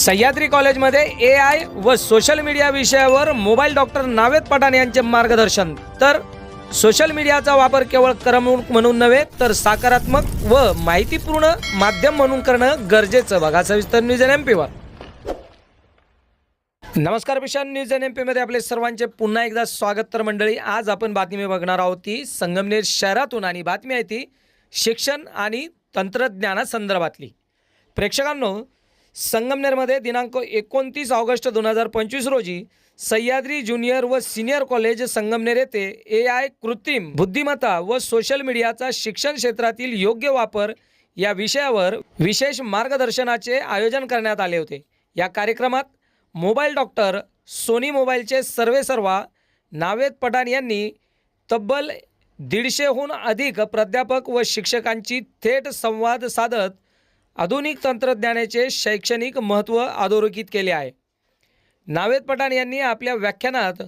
सह्याद्री कॉलेजमध्ये A I व social media विषयावर मोबाईल डॉक्टर नावेद पठाण यांचे मार्गदर्शन. तर सोशल मीडियाचा वापर केवळ करमणूक म्हणून नव्हे तर सकारात्मक व माहितीपूर्ण माध्यम म्हणून करणं गरजेचं. बघा सविस्तर न्यूज एन एम पीवर नमस्कार पिशान न्यूज एन एम पीमध्ये आपले सर्वांचे पुन्हा एकदा स्वागत तर मंडळी. आज आपण बातमी बघणार आहोत ती संगमनेर शहरातून आणि बातमी आहे ती शिक्षण आणि तंत्रज्ञानासंदर्भातली प्रेक्षकांनो संगमनेरमध्ये दिनांक एकोणतीस ऑगस्ट दोन हजार पंचवीस रोजी सह्याद्री ज्युनियर व सिनियर कॉलेज संगमनेर येथे ए आय कृत्रिम बुद्धिमत्ता व सोशल मीडियाचा शिक्षण क्षेत्रातील योग्य वापर या विषयावर विशेष मार्गदर्शनाचे आयोजन करण्यात आले होते. या कार्यक्रमात मोबाईल डॉक्टर सोनी मोबाईलचे सर्वेसर्वा नावेद पठाण यांनी तब्बल दीडशेहून अधिक प्राध्यापक व शिक्षकांची थेट संवाद साधत आधुनिक तंत्रज्ञानाचे शैक्षणिक महत्त्व अधोरेखित केले आहे. नावेद पठाण यांनी आपल्या व्याख्यानात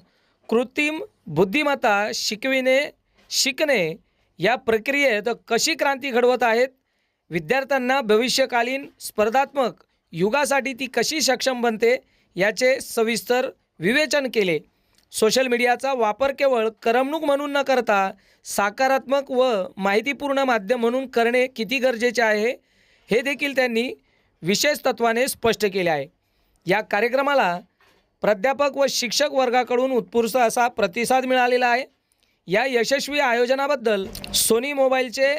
कृत्रिम बुद्धिमत्ता शिकविणे शिकणे या प्रक्रियेत कशी क्रांती घडवत आहेत विद्यार्थ्यांना भविष्यकालीन स्पर्धात्मक युगासाठी ती कशी सक्षम बनते याचे सविस्तर विवेचन केले. सोशल मीडियाचा वापर केवळ करमणूक म्हणून न करता सकारात्मक व माहितीपूर्ण माध्यम म्हणून करणे किती गरजेचे आहे? हे देखील त्यांनी विशेष तत्वाने स्पष्ट केले आहे. या कार्यक्रमाला प्राध्यापक व शिक्षक वर्गाकडून उत्स्फूर्त असा प्रतिसाद मिळालेला आहे. या यशस्वी आयोजनाबद्दल सोनी मोबाईलचे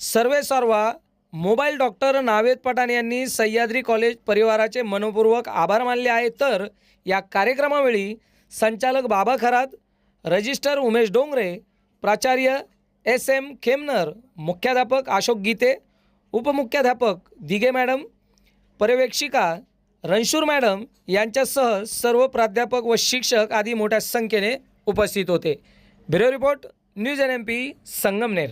सर्वे सर्वा मोबाईल डॉक्टर नावेद पठाण यांनी सह्याद्री कॉलेज परिवाराचे मनपूर्वक आभार मानले आहे तर या कार्यक्रमावेळी संचालक बाबा खरात रजिस्टर उमेश डोंगरे प्राचार्य एस एम खेमनर मुख्याध्यापक अशोक गीते उपमुख्याध्यापक दिघे मॅडम पर्यवेक्षिका रणशूर मॅडम यांच्यासह सर्व प्राध्यापक व शिक्षक आदी मोठ्या संख्येने उपस्थित होते. Bureau report news N M P Sangamner.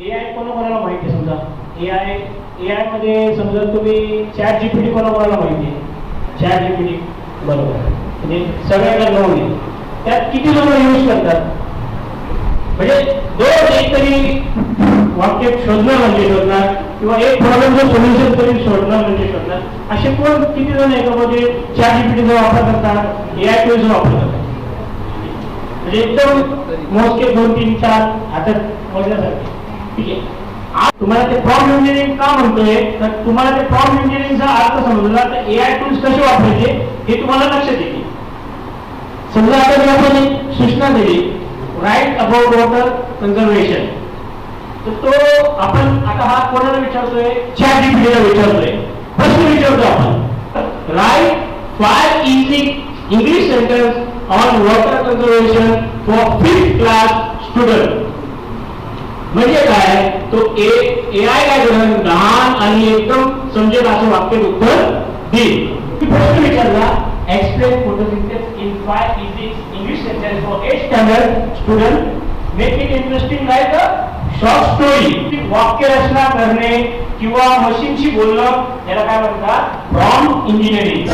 A I कोणाला माहिती समजा? ए आय ए आयमध्ये समजा तुम्ही चॅट जीपीटी कोणाला माहिती आहे? चॅट जीपीटी बरोबर. म्हणजे सगळ्यांना नोंद त्यात किती जण यूज करतात? म्हणजे दोन एक तरी वाक्य शोधणं म्हणजे शोधणार किंवा एक प्रॉब्लेमचं सोल्युशन तरी शोधणं म्हणजे शोधणार असे कोण किती जण एकामध्ये चार जीपीटीचा वापर करतात ए आय टूलचा वापर करतात? म्हणजे एकदम मोजके दोन तीन चार हातात मोजण्यासारखे ठीक आहे? तुम्हाला ते फॉर्म इंजिनिअरिंग का म्हणतोय? तर तुम्हाला ते फॉर्म इंजिनिअरिंगचा अर्थ समजला तर ए आय टूल्स कसे वापरायचे हे तुम्हाला लक्षात येते समजा आता मी आपण सूचना दिली राईट अबाउट वॉटर कन्झर्वेशन तर तो आपण आता हा कोणाला विचारतोय? चॅट जीपीटीला विचारतोय. प्रश्न विचारतो आपण. Write five easy English sentence on water conservation for fifth class student म्हणजे काय? तो ए ए आय काय लहान आणि एकदम समजेल असं वाक्य उत्तर देईल. प्रश्न विचारला. Explain photosynthesis in five easy English sentence for eight standard student Make it interesting like a short story वाक्य रचना करणे किंवा मशीनशी बोलणं याला काय म्हणतात? Prompt engineering